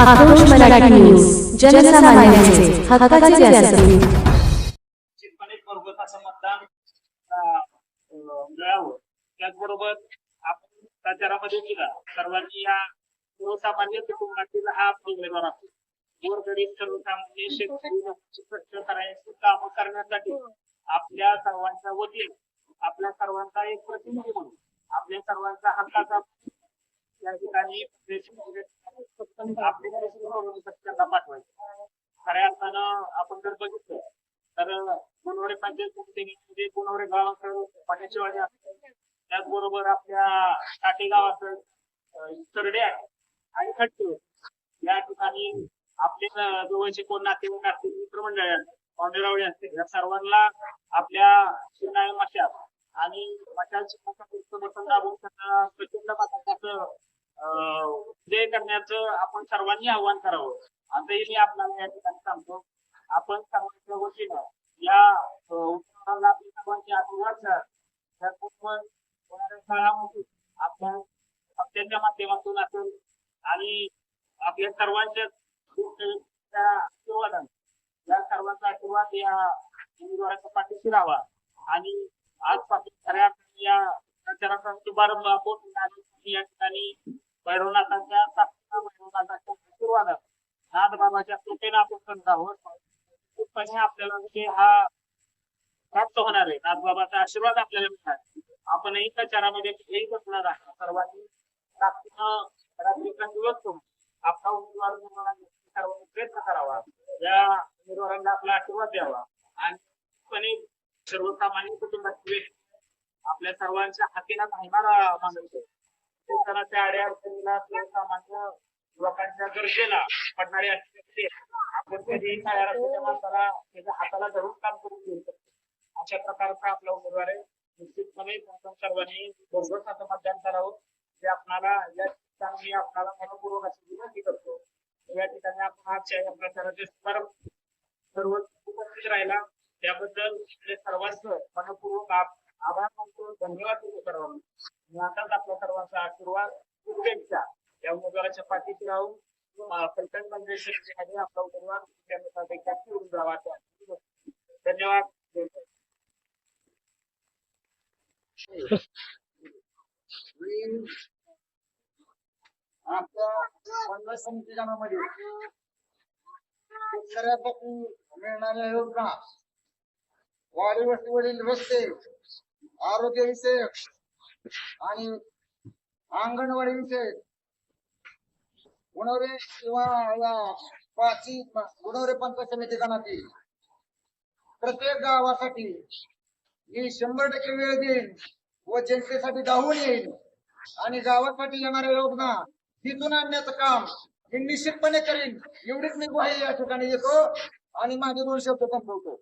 आक्रोश मराठी न्यूज जनसामान्यांचे हक्काचे व्यासपीठ मतदान मिळावं त्याचबरोबर आपण प्रचारामध्ये सुद्धा सर्वांनी या सर्वसामान्य कुटुंबातील हा उमेदवार असतो गोरगरीब सर्वसामान्य शेतकरी लोकांची करायची काम करण्यासाठी आपल्या सर्वांच्या वतीने आपल्या सर्वांचा एक प्रतिनिधी म्हणून आपल्या सर्वांचा हक्काचा या ठिकाणी त्यांना पाठवायचं. खऱ्या अर्थानं आपण जर बघितलं तर गुणवरे पंचायत गुणवडे गाव असेल पाण्याचीवाडी असेल त्याचबरोबर आपल्या काटे गाव असेल तरडे आहे आणि खट्टे. या ठिकाणी आपले जवळचे कोण नातेवाईक असतील मित्रमंडळी असतील पांढरावळे असतील या सर्वांना आपल्या शिवनाय मशाल आणि मशाल बटन दाबून त्यांना प्रचंड मताचं अं, विजय करण्याचं आपण सर्वांनी आव्हान करावं. आताही मी आपल्याला या ठिकाणी सांगतो आपण सर्वांच्या वतीनं या अं, उपक्रमाला आपली सर्वांची आशीर्वाद काळामध्ये माध्यमातून असेल आणि आपल्या सर्वांच्या त्या या सर्वांचा आशीर्वाद या उमेदवाराच्या पाठीशी राहावा आणि आजपासून खऱ्या या प्रचाराचा शुभारंभ आपण या ठिकाणी भैरवनाथांच्या साक्षीनं भैरवनाथाच्या आशीर्वादात नाथबाबाच्या कृपेने आपण करत आहोत. निश्चितपणे आपल्याला म्हणजे हा प्राप्त होणार आहे. नाथबाबाचा आशीर्वाद आपल्याला मिळणार आपणही प्रचारामध्ये एक बसणार आहे सर्वांनी साक्षीनं रात्रीचा दिवस करून आपला उमेदवार निवडण्यासाठी सर्वांनी प्रयत्न करावा. या उमेदवारांना आपला आशीर्वाद द्यावा. आणि निश्चितपणे सर्वसामान्य कुटुंबात आपल्या सर्वांच्या हातीला धावणारा माणूस शिक्षणाच्या आड्या अडचणीला सामान्य लोकांच्या गरजेला पडणारे अशी आपण कधीही तयार असलेल्या माणसाला त्याच्या हाताला धरून काम करून घेऊ शकतो. अशा प्रकारचा आपला उमेदवार आहे. निश्चितपणे आपण सर्वांनी भरघोस असं मतदान करावं. जे आपणाला या ठिकाणी मी आपणाला मनपूर्वक अशी विनंती करतो. या ठिकाणी आपण आजच्या या प्रचाराचे सर्व उपस्थित राहिला. त्याबद्दल आपले सर्वांचं मनपूर्वक आभार मानतो. धन्यवाद व्यक्त करावा आणि असाच आपल्या सर्वांचा आशीर्वाद या उमेदवाराच्या पाठीशी राहून प्रचंड पैठण आपला उमेदवार त्यानुसार निवडून जावा धन्यवाद. जय मिळणाऱ्या योजना वाडी वस्तीवरील रस्ते आरोग्य विषयक आणि अंगणवाडी गुणवरे किंवा या पाची गुणवरे पंचायत समिती गावातील प्रत्येक गावासाठी मी शंभर टक्के वेळ देईन व जनतेसाठी धावून येईल आणि गावासाठी येणाऱ्या योजना तिथून आणण्याचं काम मी निश्चितपणे करीन. एवढीच मी ग्वाही या ठिकाणी येतो आणि माझे दोन शब्द संपवतो.